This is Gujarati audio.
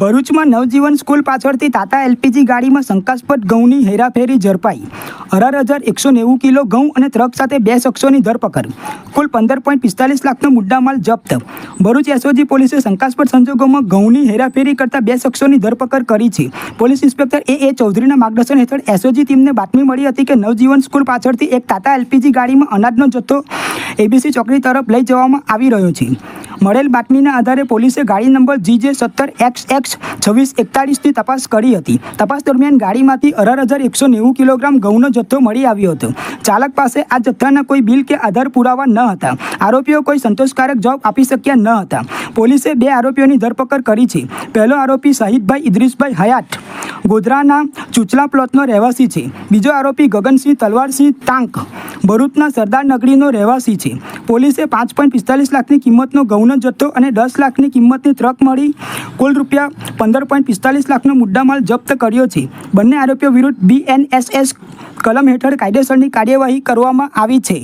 ભરૂચમાં નવજીવન સ્કૂલ પાછળથી તાતા એલપીજી ગાડીમાં શંકાસ્પદ ઘઉંની હેરાફેરી ઝડપાઈ. અઢાર હજાર એકસો નેવું કિલો ઘઉં અને ટ્રક સાથે બે શખ્સોની ધરપકડ. કુલ પંદર પોઈન્ટ પિસ્તાલીસ લાખનો મુદ્દામાલ જપ્ત. ભરૂચ એસઓજી પોલીસે શંકાસ્પદ સંજોગોમાં ઘઉંની હેરાફેરી કરતા બે શખ્સોની ધરપકડ કરી છે. Police inspector A. એ. ચૌધરીના માર્ગદર્શન હેઠળ એસઓજી ટીમને બાતમી મળી હતી કે નવજીવન સ્કૂલ પાછળથી એક તાતા એલપીજી ગાડીમાં અનાજનો જથ્થો એબીસી ચોકડી તરફ લઈ જવામાં આવી રહ્યો છે. મળેલ બાતમીના આધારે પોલીસે ગાડી નંબર જી જે સત્તર એક્સ એક્સ છવ્વીસ એકતાળીસની તપાસ કરી હતી. તપાસ દરમિયાન ગાડીમાંથી અઢાર હજાર એકસો નેવું કિલોગ્રામ ઘઉંનો જથ્થો મળી આવ્યો હતો. ચાલક પાસે આ જથ્થાના કોઈ બિલ કે આધાર પુરાવા ન હતા. આરોપીઓ કોઈ સંતોષકારક જવાબ આપી શક્યા ન હતા. પોલીસે બે આરોપીઓની ધરપકડ કરી છે. પહેલો આરોપી શાહિદભાઈ ઇદ્રીસભાઈ હયાત, ગોધરાના ચૂચલા પ્લોટનો રહેવાસી છે. બીજો આરોપી ગગનસિંહ તલવારસિંહ તાંક, ભરૂચના સરદાર નગરીનો રહેવાસી છે. પોલીસે પાંચ પોઈન્ટ પિસ્તાલીસ લાખની કિંમતનો ઘઉંનો જથ્થો અને દસ લાખની કિંમતની ટ્રક મળી કુલ રૂપિયા પંદર પોઈન્ટ પિસ્તાલીસ લાખનો મુદ્દામાલ જપ્ત કર્યો છે. બંને આરોપીઓ વિરુદ્ધ બીએનએસએસ કલમ હેઠળ કાયદેસરની કાર્યવાહી કરવામાં આવી છે.